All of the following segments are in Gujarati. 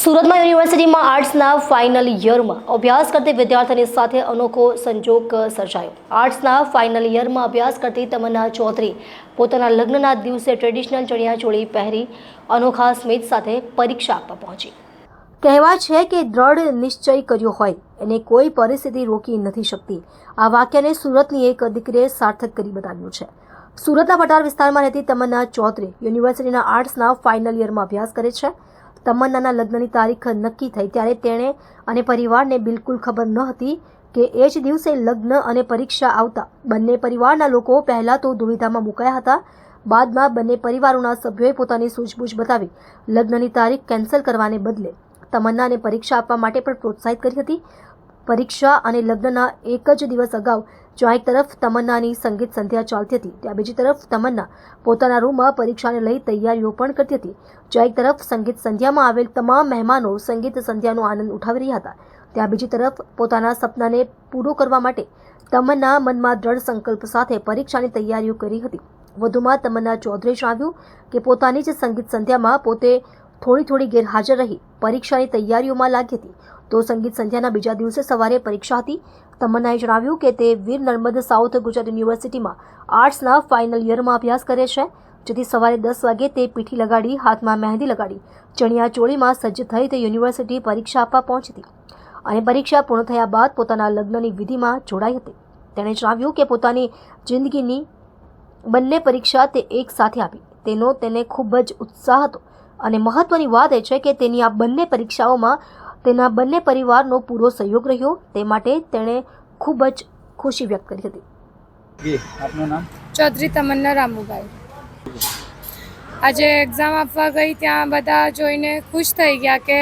સુરતમાં યુનિવર્સિટીમાં આર્ટ્સના ફાઇનલ યરમાં અભ્યાસ કરતી વિદ્યાર્થીની સાથે અનોખો સંજોગ સર્જાયો. આર્ટ્સના ફાઇનલ યરમાં અભ્યાસ કરતી તમન્ના ચૌધરી પોતાના લગ્નના દિવસે ટ્રેડિશનલ ચણિયાચોળી પહેરી અનોખા સ્મિત સાથે પરીક્ષા આપવા પહોંચી. કહેવાય છે કે દ્રઢ નિશ્ચય કર્યો હોય, એને કોઈ પરિસ્થિતિ રોકી નથી શકતી. આ વાક્યને સુરતની એક દીકરીએ સાર્થક કરી બતાવ્યું છે. સુરતના પટાર વિસ્તારમાં રહેતી તમન્ના ચૌધરી યુનિવર્સિટીના આર્ટ્સના ફાઇનલ યરમાં અભ્યાસ કરે છે. તમન્નાના લગ્નની તારીખ નક્કી થઈ ત્યારે તેણે અને પરિવારને બિલકુલ ખબર ન હતી કે એ જ દિવસે લગ્ન અને પરીક્ષા આવતા. બંને પરિવારના લોકો પહેલા તો દુવિધામાં મુકાયા હતા. બાદમાં બંને પરિવારોના સભ્યોએ પોતાની સૂઝબૂછ બતાવી. લગ્નની તારીખ કેન્સલ કરવાને બદલે તમન્નાને પરીક્ષા આપવા માટે પણ પ્રોત્સાહિત કરી હતી. પરીક્ષા અને લગ્નના એક જ દિવસ અગાઉ જ્યાં એક તરફ તમન્નાની સંગીત સંધ્યા ચાલતી હતી. ત્યાં બીજી તરફ તમન્ના પોતાના રૂમમાં પરીક્ષાને લઈ તૈયારીઓ પણ કરતી હતી. જ્યાં એક તરફ સંગીત સંધ્યામાં આવેલ તમામ મહેમાનો સંગીત સંધ્યાનો આનંદ ઉઠાવી રહ્યા હતા. ત્યાં બીજી તરફ પોતાના સપનાને પૂરો કરવા માટે તમન્ના મનમાં દ્રઢ સંકલ્પ સાથે પરીક્ષાની તૈયારીઓ કરી હતી. વધુમાં તમન્ના ચૌધરી જણાવ્યું કે પોતાની જ સંગીત સંધ્યામાં પોતે થોડી થોડી ગેરહાજર રહી. પરીક્ષાની તૈયારીઓમાં લાગી હતી. તો સંગીત સંધ્યાના બીજા દિવસે સવારે પરીક્ષા હતી. તમન્નાએ જણાવ્યું કે તે વીર નર્મદ સાઉથ ગુજરાત યુનિવર્સિટીમાં આર્ટ્સના ફાઇનલ યરમાં અભ્યાસ કરે છે. જેથી સવારે દસ વાગે તે પીઠી લગાડી, હાથમાં મહેંદી લગાડી, ચણિયા ચોળીમાં સજ્જ થઈ તે યુનિવર્સિટી પરીક્ષા આપવા પહોંચી અને પરીક્ષા પૂર્ણ થયા બાદ પોતાના લગ્નની વિધિમાં જોડાઈ હતી. તેણે જણાવ્યું કે પોતાની જિંદગીની બંને પરીક્ષા તે એક સાથે આપી. તેનો તેને ખૂબ જ ઉત્સાહ હતો. અને મહત્વની વાત એ છે કે તેની આ બંને પરીક્ષાઓમાં તેના બંને પરિવારનો પૂરો સહયોગ રહ્યો. તે માટે તેણે ખૂબ જ ખુશી વ્યક્ત કરી હતી. જી આપનું નામ? ચૌધરી તમન્ના રામુભાઈ. આજે એક્ઝામ આપવા ગઈ ત્યાં બધા જોઈને ખુશ થઈ ગયા કે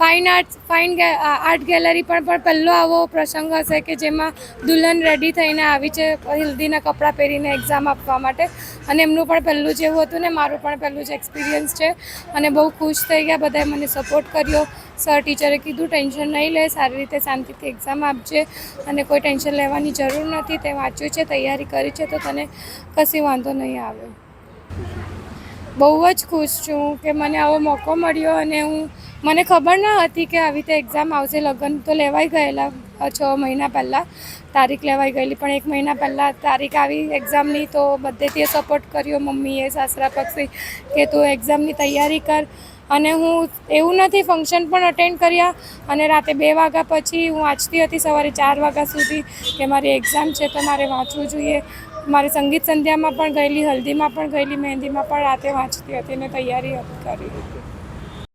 fine art fine art gallery પણ પણ પહેલો આવો પ્રસંગ હશે કે જેમાં દુલ્હન રેડી થઈને આવી છે, હલ્દીના કપડાં પહેરીને એક્ઝામ આપવા માટે. અને એમનું પણ પહેલું જેવું હતું ને, મારું પણ પહેલું જ એક્સપિરિયન્સ છે. અને બહુ ખુશ થઈ ગયા, બધાએ મને સપોર્ટ કર્યો. સર ટીચરે કીધું ટેન્શન નહીં લે, સારી રીતે શાંતિથી એક્ઝામ આપજે. અને કોઈ ટેન્શન લેવાની જરૂર નથી. તે વાંચ્યું છે, તૈયારી કરી છે, તો તને કશી વાંધો નહીં આવે. બહુ જ ખુશ છું કે મને આવો મોકો મળ્યો અને હું, મને ખબર ન હતી કે આવી રીતે એક્ઝામ આવશે. લગ્ન તો લેવાઈ ગયેલા છ મહિના પહેલાં તારીખ લેવાઈ ગયેલી, પણ એક મહિના પહેલાં તારીખ આવી એક્ઝામની તો બધેથી સપોર્ટ કર્યો મમ્મીએ, સાસરા પક્ષી, કે તું એક્ઝામની તૈયારી કર. અને હું એવું નથી ફંક્શન પણ અટેન્ડ કર્યા અને રાતે બે વાગ્યા પછી હું વાંચતી હતી સવારે ચાર વાગ્યા સુધી કે મારી એક્ઝામ છે તો મારે વાંચવું જોઈએ. મારી સંગીત સંધ્યામાં પણ ગયેલી, હલ્દીમાં પણ ગયેલી, મહેંદીમાં પણ રાતે વાંચતી હતી અને તૈયારી કરી.